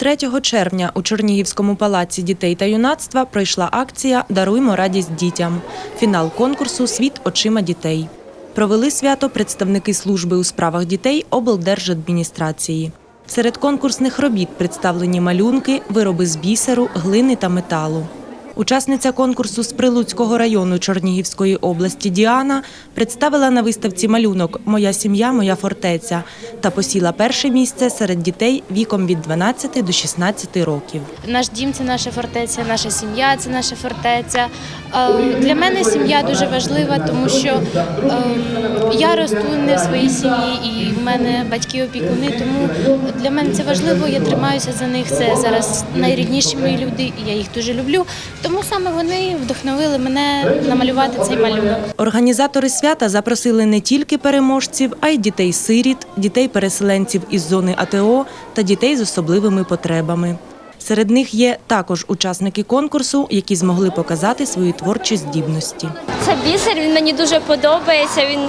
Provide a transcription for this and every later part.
3 червня у Чернігівському палаці дітей та юнацтва пройшла акція Даруймо радість дітям. Фінал конкурсу Світ очима дітей. Провели свято представники служби у справах дітей облдержадміністрації. Серед конкурсних робіт представлені малюнки, вироби з бісеру, глини та металу. Учасниця конкурсу з Прилуцького району Чернігівської області Діана представила на виставці малюнок Моя сім'я, моя фортеця та посіла перше місце серед дітей віком від 12 до 16 років. Наш дім це наша фортеця, наша сім'я це наша фортеця. Е, Для мене сім'я дуже важлива, тому що е, я росту не в своїй сім'ї, і в мене батьки опікуни. Тому для мене це важливо. Я тримаюся за них. Це зараз найрідніші мої люди, і я їх дуже люблю. Тому саме вони вдохновили мене намалювати цей малюнок. Організатори свята запросили не тільки переможців, а й дітей-сиріт, дітей-переселенців із зони АТО та дітей з особливими потребами. Серед них є також учасники конкурсу, які змогли показати свої творчі здібності. Це бісер, він мені дуже подобається. Він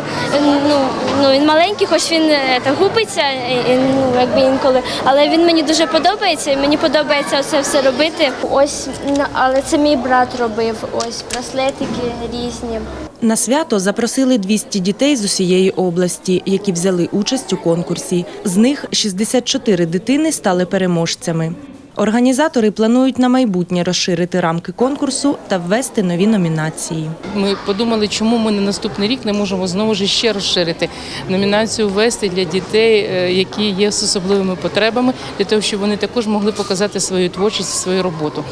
ну, ну він маленький, хоч він е, та губиться, е, ну якби інколи. Але він мені дуже подобається, і мені подобається це все робити. Ось, але це мій брат робив. Ось браслетики різні. На свято запросили 200 дітей з усієї області, які взяли участь у конкурсі. З них 64 дитини стали переможцями. Організатори планують на майбутнє розширити рамки конкурсу та ввести нові номінації. Ми подумали, чому ми на наступний рік не можемо знову ж ще розширити номінацію ввести для дітей, е, які є з особливими потребами, для того, щоб вони також могли показати свою творчість, свою роботу.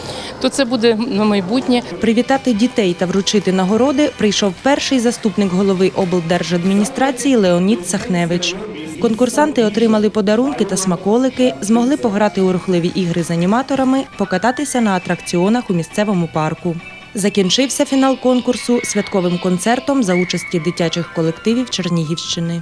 То це буде на майбутнє. Привітати дітей та вручити нагороди прийшов перший заступник голови облдержадміністрації Леонід Сахневич. Конкурсанти отримали подарунки та смаколики, змогли пограти у рухливі ігри з аніматорами, покататися на атракціонах у місцевому парку. Закінчився фінал конкурсу святковим концертом за участі дитячих колективів Чернігівщини.